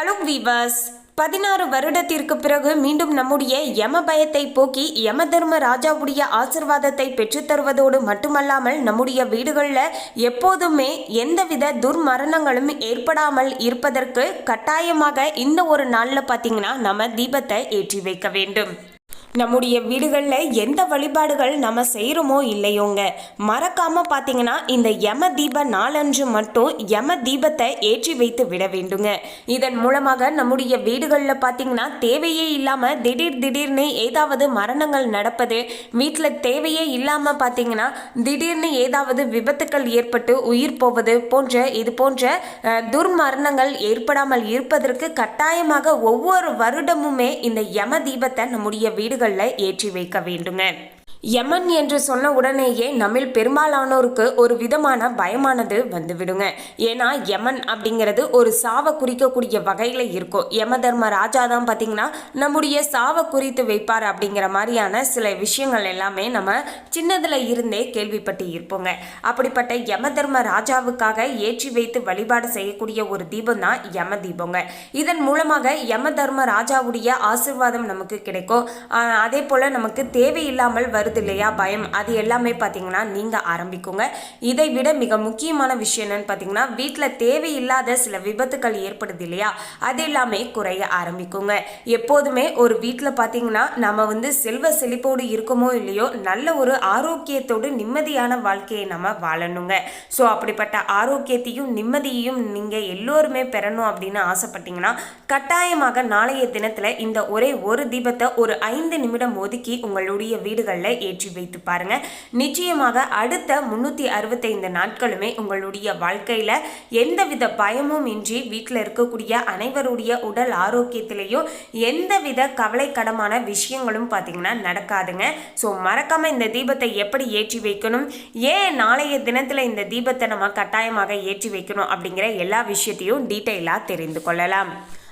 Hello viewers பதினாறு வருடத்திற்கு பிறகு மீண்டும் நம்முடைய யம பயத்தை போக்கி யம தர்ம ராஜாவுடைய ஆசிர்வாதத்தை பெற்றுத்தருவதோடு மட்டுமல்லாமல் நம்முடைய வீடுகளில் எப்போதுமே எந்தவித துர்மரணங்களும் ஏற்படாமல் இருப்பதற்கு கட்டாயமாக இந்த ஒரு நாளில் பார்த்தீங்கன்னா நம்ம தீபத்தை ஏற்றி வைக்க வேண்டும். நம்முடைய வீடுகளில் எந்த வழிபாடுகள் நம்ம செய்கிறோமோ இல்லையோங்க. மறக்காமல் பார்த்தீங்கன்னா இந்த யம தீப நாளன்று மட்டும் யம தீபத்தை ஏற்றி வைத்து விட வேண்டுங்க. இதன் மூலமாக நம்முடைய வீடுகளில் பார்த்தீங்கன்னா தேவையே இல்லாமல் திடீர் திடீர்னு ஏதாவது மரணங்கள் நடப்பது வீட்டில் தேவையே இல்லாமல் பார்த்தீங்கன்னா திடீர்னு ஏதாவது விபத்துக்கள் ஏற்பட்டு உயிர் போவது போன்ற இது போன்ற துர்மரணங்கள் ஏற்படாமல் இருப்பதற்கு கட்டாயமாக ஒவ்வொரு வருடமுமே இந்த யம தீபத்தை நம்முடைய வீடு வீடுகளில் ஏற்றி வைக்க வேண்டுங்க. யமன் என்று சொன்ன உடனேயே நம்மில் பெரும்பாலானோருக்கு ஒரு விதமான பயமானது வந்துவிடுங்க. ஏன்னா யமன் அப்படிங்கிறது ஒரு சாவை குறிக்கக்கூடிய வகையில் இருக்கும். யம தர்ம ராஜா தான் பார்த்தீங்கன்னா நம்முடைய சாவை குறித்து வைப்பார் அப்படிங்கிற மாதிரியான சில விஷயங்கள் எல்லாமே நம்ம சின்னதில் இருந்தே கேள்விப்பட்டு இருப்போங்க. அப்படிப்பட்ட யம தர்ம ராஜாவுக்காக ஏற்றி வைத்து வழிபாடு செய்யக்கூடிய ஒரு தீபம் தான் யம தீபங்க. இதன் மூலமாக யம தர்ம ராஜாவுடைய ஆசிர்வாதம் நமக்கு கிடைக்கும். அதே போல் நமக்கு தேவையில்லாமல் வருது இல்லையா? பயம். அது எல்லாமே பார்த்தீங்கன்னா நீங்கள் ஆரம்பிக்குங்க. இதை விட மிக முக்கியமான விஷயம் என்னன்னு பார்த்தீங்கன்னா வீட்டில் தேவையில்லாத சில விபத்துக்கள் ஏற்படுது இல்லையா? அது எல்லாமே குறைய ஆரம்பிக்குங்க. எப்போதுமே ஒரு வீட்டில் பார்த்தீங்கன்னா நம்ம வந்து செல்வ செழிப்போடு இருக்கோமோ இல்லையோ நல்ல ஒரு ஆரோக்கியத்தோடு நிம்மதியான வாழ்க்கையை நம்ம வாழணுங்க. ஸோ அப்படிப்பட்ட ஆரோக்கியத்தையும் நிம்மதியையும் நீங்கள் எல்லோருமே பெறணும் அப்படின்னு ஆசைப்பட்டீங்கன்னா கட்டாயமாக நாளைய தினத்தில் இந்த ஒரே ஒரு தீபத்தை ஒரு ஐந்து நிமிடம் ஒதுக்கி உங்களுடைய வீடுகளில் ஏற்றி வைத்து பாருங்க. நிச்சயமாக அடுத்த முன்னூற்றி அறுபத்தைந்து நாட்களுமே உங்களுடைய வாழ்க்கையில் எந்தவித பயமும் இன்றி வீட்டில் இருக்கக்கூடிய அனைவருடைய உடல் ஆரோக்கியத்திலையும் எந்தவித கவலைக்கடமான விஷயங்களும் பார்த்தீங்கன்னா நடக்காதுங்க. ஸோ மறக்காமல் இந்த தீபத்தை எப்படி ஏற்றி வைக்கணும்? ஏன் நாளைய தினத்தில் இந்த தீபத்தை நம்ம கட்டாயமாக ஏற்றி வைக்கணும்? அப்படிங்கிற எல்லா விஷயத்தையும் டீட்டெயிலாக தெரிந்து கொள்ளலாம்.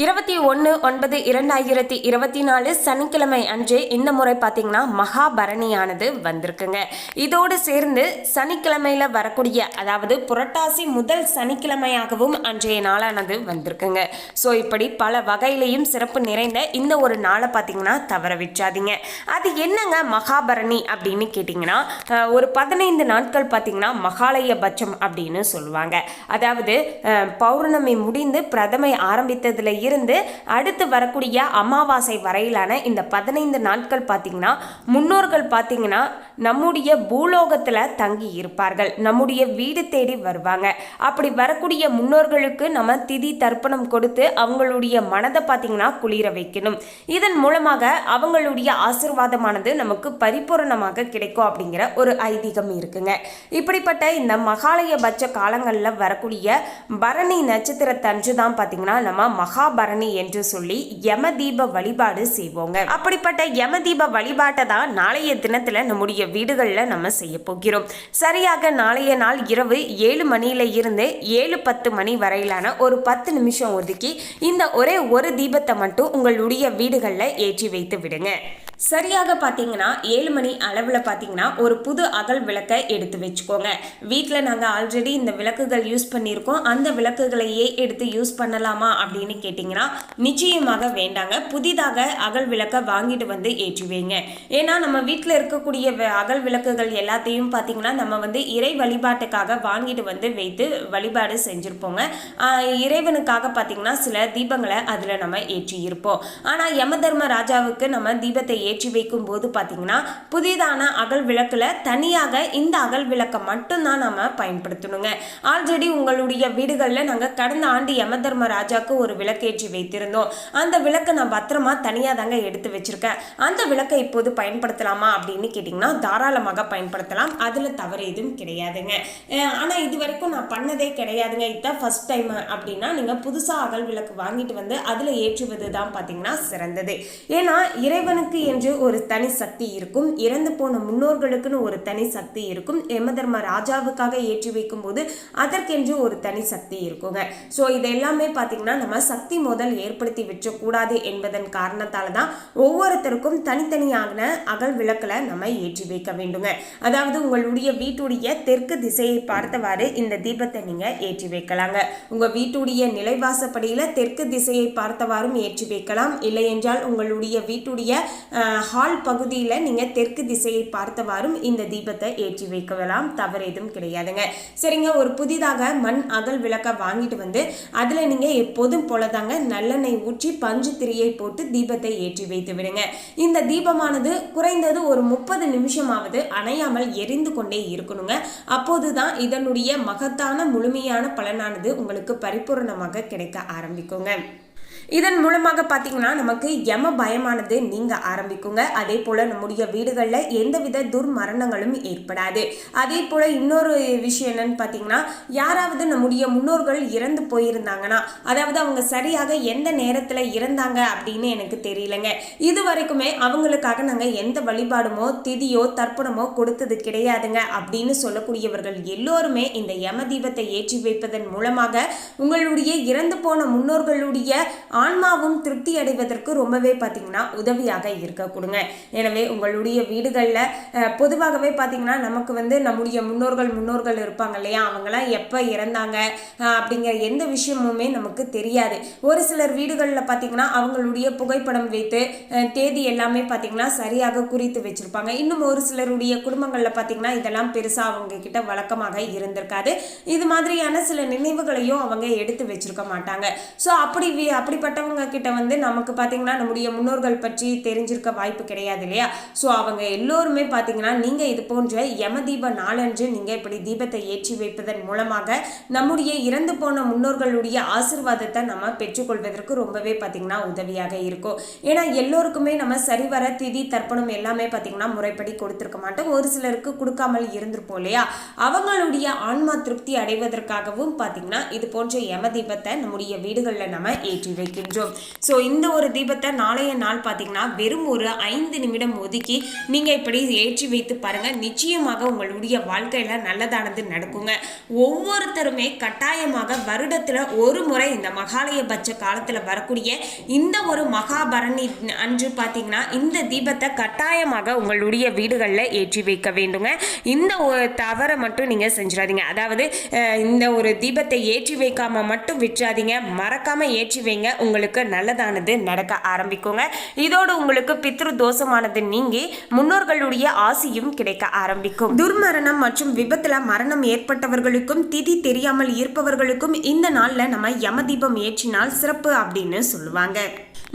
இருபத்தி ஒன்று ஒன்பது இரண்டாயிரத்தி இருபத்தி நாலு சனிக்கிழமை அன்று இந்த முறை பார்த்தீங்கன்னா மகாபரணியானது வந்திருக்குங்க. இதோடு சேர்ந்து சனிக்கிழமையில் வரக்கூடிய அதாவது புரட்டாசி முதல் சனிக்கிழமையாகவும் அன்றைய நாளானது வந்திருக்குங்க. ஸோ இப்படி பல வகையிலையும் சிறப்பு நிறைந்த இந்த ஒரு நாளை பார்த்தீங்கன்னா தவற விற்றாதீங்க அது என்னங்க மகாபரணி அப்படின்னு கேட்டிங்கன்னா ஒரு பதினைந்து நாட்கள் பார்த்தீங்கன்னா மகாலய பட்சம் அப்படின்னு சொல்லுவாங்க. அதாவது பௌர்ணமி முடிந்து பிரதமை ஆரம்பித்ததுல இருந்து அடுத்து வரக்கூடிய அமாவாசை வரையிலான இந்த பதினைந்து நாட்கள் பார்த்தீங்கன்னா முன்னோர்கள் பார்த்தீங்கன்னா நம்முடைய பூலோகத்தில் தங்கி இருப்பார்கள். நம்முடைய வீடு தேடி வருவாங்க. அப்படி வரக்கூடிய முன்னோர்களுக்கு நம்ம திதி தர்ப்பணம் கொடுத்து அவங்களுடைய மனதை பார்த்தீங்கன்னா குளிர வைக்கணும். இதன் மூலமாக அவங்களுடைய ஆசிர்வாதமானது நமக்கு பரிபூரணமாக கிடைக்கும் அப்படிங்கிற ஒரு ஐதீகம் இருக்குங்க. இப்படிப்பட்ட இந்த மகாலயபட்ச காலங்களில் வரக்கூடிய பரணி நட்சத்திரத்தன்று தான் பார்த்தீங்கன்னா நம்ம மகாபரணி என்று சொல்லி யம தீப வழிபாடு செய்வோங்க. அப்படிப்பட்ட யம தீப வழிபாட்டை தான் நாளைய தினத்தில் நம்முடைய வீடுகளில் நம்ம செய்ய போகிறோம். சரியாக நாளைய நாள் இரவு ஏழு மணியில இருந்து ஏழு பத்து மணி வரையிலான ஒரு பத்து நிமிஷம் ஒதுக்கி இந்த ஒரே ஒரு தீபத்தை மட்டும் உங்களுடைய வீடுகளில் ஏற்றி வைத்து விடுங்க. சரியாக பார்த்தீங்கன்னா ஏழு மணி அளவில் பார்த்தீங்கன்னா ஒரு புது அகல் விளக்கை எடுத்து வச்சுக்கோங்க. வீட்டில் நாங்கள் ஆல்ரெடி இந்த விளக்குகள் யூஸ் பண்ணியிருக்கோம். அந்த விளக்குகளையே எடுத்து யூஸ் பண்ணலாமா அப்படின்னு கேட்டிங்கன்னா நிச்சயமாக வேண்டாங்க. புதிதாக அகல் விளக்கை வாங்கிட்டு வந்து ஏற்றி வைங்க. ஏன்னா நம்ம வீட்டில் இருக்கக்கூடிய வ- அகல் விளக்குகள் எல்லாத்தையும் பார்த்தீங்கன்னா நம்ம வந்து இறை வழிபாட்டுக்காக வாங்கிட்டு வந்து வைத்து வழிபாடு செஞ்சுருப்போங்க. இறைவனுக்காக பார்த்தீங்கன்னா சில தீபங்களை அதில் நம்ம ஏற்றி இருப்போம் ஆனால் யம தர்ம ராஜாவுக்கு நம்ம தீபத்தை ஏற்றி வைக்கும் போது பார்த்தீங்கன்னா புதிதான அகல் விளக்கில் தனியாக இந்த அகல் விளக்கை மட்டும்தான் நம்ம பயன்படுத்தணுங்க. ஆல்ரெடி உங்களுடைய வீடுகளில் நாங்கள் கடந்த ஆண்டு யம தர்மராஜாவுக்கு ஒரு விளக்கேற்றி வைத்திருந்தோம். அந்த விளக்கை நான் பத்திரமா தனியாக தாங்க எடுத்து வச்சிருக்கேன். அந்த விளக்கை இப்போது பயன்படுத்தலாமா அப்படின்னு கேட்டிங்கன்னா தாராளமாக பயன்படுத்தலாம். அதில் தவறு எதுவும் கிடையாதுங்க. ஆனால் இது வரைக்கும் நான் பண்ணதே கிடையாதுங்க. இதுதான் ஃபர்ஸ்ட் டைம் அப்படின்னா நீங்கள் புதுசாக அகல் விளக்கு வாங்கிட்டு வந்து அதில் ஏற்றுவது தான் பார்த்தீங்கன்னா சிறந்தது. ஏன்னா இறைவனுக்கு என்று என்று ஒரு தனி சக்தி இருக்கும். இறந்து போன முன்னோர்களுக்குன்னு ஒரு தனி சக்தி இருக்கும். யமதர்ம ராஜாவுக்காக ஏற்றி வைக்கும்போது அதற்கென்று ஒரு தனி சக்தி இருக்குங்க. ஸோ இது எல்லாமே பார்த்தீங்கன்னா நம்ம சக்தி முதல் ஏற்படுத்தி விற்றக்கூடாது என்பதன் காரணத்தால் தான் ஒவ்வொருத்தருக்கும் தனித்தனியான அகல் விளக்கில் நம்ம ஏற்றி வைக்க வேண்டுங்க. அதாவது உங்களுடைய வீட்டுடைய தெற்கு திசையை பார்த்தவாறு இந்த தீபத்தை நீங்கள் ஏற்றி வைக்கலாங்க. உங்கள் வீட்டுடைய நிலைவாசப்படியில் தெற்கு திசையை பார்த்தவாறும் ஏற்றி வைக்கலாம். இல்லை என்றால் உங்களுடைய வீட்டுடைய ஹால் பகுதியில் நீங்கள் தெற்கு திசையை பார்த்தவாறும் இந்த தீபத்தை ஏற்றி வைக்கலாம். தவறு எதுவும் கிடையாதுங்க. சரிங்க ஒரு புதிதாக மண் அகல் விளக்கை வாங்கிட்டு வந்து அதில் நீங்கள் எப்போதும் போலதாங்க நல்லெண்ணெய் ஊற்றி பஞ்சு திரியை போட்டு தீபத்தை ஏற்றி வைத்து விடுங்க. இந்த தீபமானது குறைந்தது ஒரு முப்பது நிமிஷமாவது அணையாமல் எரிந்து கொண்டே இருக்கணுங்க. அப்போது தான் இதனுடைய மகத்தான முழுமையான பலனானது உங்களுக்கு பரிபூரணமாக கிடைக்க ஆரம்பிக்குங்க. இதன் மூலமாக பார்த்தீங்கன்னா நமக்கு யம பயமானது நீங்க ஆரம்பிக்குங்க. அதே போல நம்முடைய வீடுகளில் எந்தவித துர்மரணங்களும் ஏற்படாது. அதே போல இன்னொரு விஷயம் என்னன்னு பார்த்தீங்கன்னா யாராவது நம்முடைய முன்னோர்கள் இறந்து போயிருந்தாங்கன்னா அதாவது அவங்க சரியாக எந்த நேரத்தில் இறந்தாங்க அப்படின்னு எனக்கு தெரியலங்க. இது வரைக்குமே அவங்களுக்காக நாங்கள் எந்த வழிபாடுமோ திதியோ தர்ப்பணமோ கொடுத்தது கிடையாதுங்க அப்படின்னு சொல்லக்கூடியவர்கள் எல்லோருமே இந்த யம தீபத்தை ஏற்றி வைப்பதன் மூலமாக உங்களுடைய இறந்து போன முன்னோர்களுடைய ஆன்மாவும் திருப்தி அடைவதற்கு ரொம்பவே பார்த்தீங்கன்னா உதவியாக இருக்க கொடுங்க. எனவே உங்களுடைய வீடுகளில் பொதுவாகவே பார்த்தீங்கன்னா நமக்கு வந்து நம்முடைய முன்னோர்கள் முன்னோர்கள் இருப்பாங்க இல்லையா? அவங்களாம் எப்போ இறந்தாங்க அப்படிங்கிற எந்த விஷயமுமே நமக்கு தெரியாது. ஒரு சிலர் வீடுகளில் பார்த்தீங்கன்னா அவங்களுடைய புகைப்படம் வைத்து தேதி எல்லாமே பார்த்தீங்கன்னா சரியாக குறித்து வச்சிருப்பாங்க. இன்னும் ஒரு சிலருடைய குடும்பங்களில் பார்த்தீங்கன்னா இதெல்லாம் பெருசாக அவங்க கிட்ட வழக்கமாக இருந்திருக்காது. இது மாதிரியான சில நினைவுகளையும் அவங்க எடுத்து வச்சிருக்க மாட்டாங்க. ஸோ அப்படி அப்படி அப்படிப்பட்டவங்க கிட்ட வந்து நமக்கு பார்த்தீங்கன்னா நம்முடைய முன்னோர்கள் பற்றி தெரிஞ்சிருக்க வாய்ப்பு கிடையாது இல்லையா? ஸோ அவங்க எல்லோருமே பார்த்தீங்கன்னா நீங்கள் இது போன்ற யம தீப நாளன்று நீங்கள் இப்படி தீபத்தை ஏற்றி வைப்பதன் மூலமாக நம்முடைய இறந்து போன முன்னோர்களுடைய ஆசிர்வாதத்தை நம்ம பெற்றுக்கொள்வதற்கு ரொம்பவே பார்த்தீங்கன்னா உதவியாக இருக்கும். ஏன்னா எல்லோருக்குமே நம்ம சரிவர திதி தர்ப்பணம் எல்லாமே பார்த்தீங்கன்னா முறைப்படி கொடுத்துருக்க மாட்டோம். ஒரு சிலருக்கு கொடுக்காமல் இருந்திருப்போம் இல்லையா? அவங்களுடைய ஆன்மா திருப்தி அடைவதற்காகவும் பார்த்தீங்கன்னா இது போன்ற யம தீபத்தை நம்முடைய வீடுகளில் நம்ம ஏற்றி வைக்கின்றோம் ஸோ இந்த ஒரு தீபத்தை நாளைய நாள் பார்த்தீங்கன்னா வெறும் ஒரு ஐந்து நிமிடம் ஒதுக்கி நீங்கள் இப்படி ஏற்றி வைத்து பாருங்கள் நிச்சயமாக உங்களுடைய வாழ்க்கையில் நல்லதானது நடக்குங்க. ஒவ்வொருத்தருமே கட்டாயமாக வருடத்தில் ஒரு முறை இந்த மகாலய பட்ச வரக்கூடிய இந்த ஒரு மகாபரணி அன்று பார்த்தீங்கன்னா இந்த தீபத்தை கட்டாயமாக உங்களுடைய வீடுகளில் ஏற்றி வைக்க வேண்டுங்க. இந்த ஒரு தவறை மட்டும் நீங்கள் செஞ்சிடாதீங்க. அதாவது இந்த ஒரு தீபத்தை ஏற்றி வைக்காமல் மட்டும் விட்டுறாதீங்க. மறக்காமல் ஏற்றி வைங்க. உங்களுக்கு நல்லதானது நடக்க ஆரம்பிக்குங்க. இதோடு உங்களுக்கு பித்ரு தோஷமானது நீங்கி முன்னோர்களுடைய ஆசியும் கிடைக்க ஆரம்பிக்கும். துர்மரணம் மற்றும் விபத்துல மரணம் ஏற்பட்டவர்களுக்கும் திதி தெரியாமல் இருப்பவர்களுக்கும் இந்த நாள்ல நம்ம யம தீபம் ஏற்றினால் சிறப்பு அப்படின்னு சொல்லுவாங்க.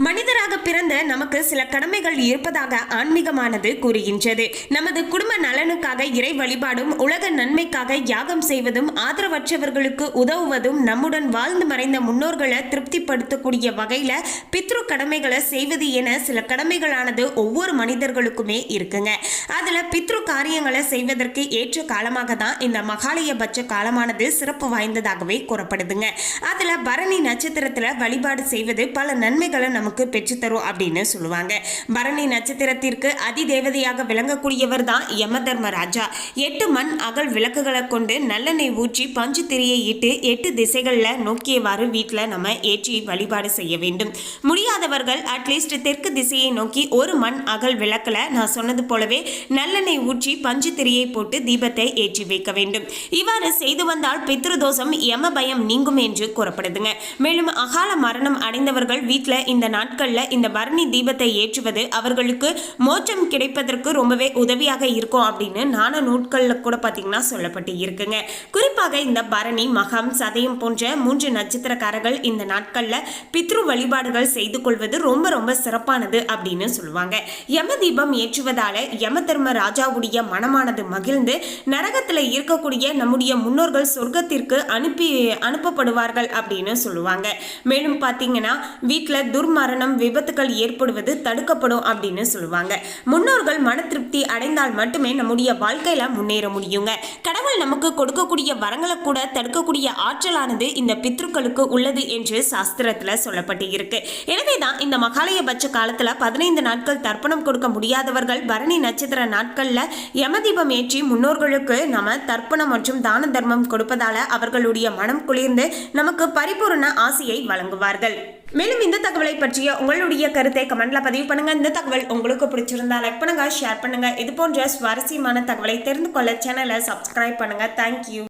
மனிதராக பிறந்த நமக்கு சில கடமைகள் இருப்பதாக ஆன்மீகமானது கூறுகின்றது. நமது குடும்ப நலனுக்காக இறை வழிபாடும் உலக நன்மைக்காக யாகம் செய்வதும் ஆதரவற்றவர்களுக்கு உதவுவதும் நம்முடன் வாழ்ந்து மறைந்த முன்னோர்களை திருப்திப்படுத்தக்கூடிய வகையில பித்ரு கடமைகளை செய்வது என சில கடமைகளானது ஒவ்வொரு மனிதர்களுக்குமே இருக்குங்க. அதுல பித்ரு காரியங்களை செய்வதற்கு ஏற்ற காலமாக தான் இந்த மகாலய பட்ச காலமானது சிறப்பு வாய்ந்ததாகவே கூறப்படுதுங்க. அதுல பரணி நட்சத்திரத்துல வழிபாடு செய்வது பல நன்மைகளை நமக்கு பெற்றுத்தரும் அப்படின்னு சொல்லுவாங்க. பரணி நட்சத்திரத்திற்கு அதி தேவதையாக விளங்கக்கூடியவர் தான் யம தர்மராஜா எட்டு மண் அகல் விளக்குகளை கொண்டு நல்லெண்ணெய் ஊற்றி பஞ்சு திரியை இட்டு எட்டு திசைகளில் நோக்கியவாறு வீட்டில் நம்ம ஏற்றி வழிபாடு செய்ய வேண்டும். முடியாதவர்கள் அட்லீஸ்ட் தெற்கு திசையை நோக்கி ஒரு மண் அகல் விளக்கில் நான் சொன்னது போலவே நல்லெண்ணெய் ஊற்றி பஞ்சு திரியை போட்டு தீபத்தை ஏற்றி வைக்க வேண்டும். இவ்வாறு செய்து வந்தால் பித்ருதோஷம் யம பயம் நீங்கும் என்று கூறப்படுதுங்க. மேலும் அகால மரணம் அடைந்தவர்கள் வீட்டில் இந்த நாட்களில் இந்த பரணி தீபத்தை ஏற்றுவது அவர்களுக்கு மோட்சம் கிடைப்பதற்கு ரொம்பவே உதவியாக இருக்கும் அப்படின்னு நான நூட்களில் கூட பார்த்தீங்கன்னா சொல்லப்பட்டு இருக்குங்க. குறிப்பாக இந்த பரணி மகம் சதயம் போன்ற மூன்று நட்சத்திரக்காரர்கள் இந்த நாட்களில் பித்ரு வழிபாடுகள் செய்து கொள்வது ரொம்ப ரொம்ப சிறப்பானது அப்படின்னு சொல்லுவாங்க. யம தீபம் ஏற்றுவதால யம தர்ம ராஜாவுடைய மனமானது மகிழ்ந்து நரகத்தில் இருக்கக்கூடிய நம்முடைய முன்னோர்கள் சொர்க்கத்திற்கு அனுப்பி அனுப்பப்படுவார்கள் அப்படின்னு சொல்லுவாங்க. மேலும் பார்த்தீங்கன்னா வீட்டில் துர்மரணம் விபத்துகள் ஏற்படுவது தடுக்கப்படும் அப்படின்னு சொல்லுவாங்க. முன்னோர்கள் மன திருப்தி அடைந்தால் மட்டுமே நம்முடைய வாழ்க்கையில முன்னேற முடியுங்க. கடவுள் நமக்கு கொடுக்கக்கூடிய வரங்களை கூட தடுக்கக்கூடிய ஆற்றலானது இந்த பித்ருக்களுக்கு உள்ளது என்று சாஸ்திரத்தில் சொல்லப்பட்டு இருக்கு எனவே தான் இந்த மகாலயபட்ச காலத்துல பதினைந்து நாட்கள் தர்ப்பணம் கொடுக்க முடியாதவர்கள் பரணி நட்சத்திர நாட்கள்ல யமதீபம் ஏற்றி முன்னோர்களுக்கு நம்ம தர்ப்பணம் மற்றும் தான தர்மம் கொடுப்பதால அவர்களுடைய மனம் குளிர்ந்து நமக்கு பரிபூரண ஆசையை வழங்குவார்கள். மேலும் இந்த தகவலை பற்றிய உங்களுடைய கருத்தை கமெண்ட்ல பதிவு பண்ணுங்க. இந்த தகவல் உங்களுக்கு பிடிச்சிருந்தா லைக் பண்ணுங்க ஷேர் பண்ணுங்க. இது போன்ற சுவாரஸ்யமான தகவலை தெரிந்து கொள்ள சேனலை சப்ஸ்கிரைப் பண்ணுங்க. தேங்க்யூ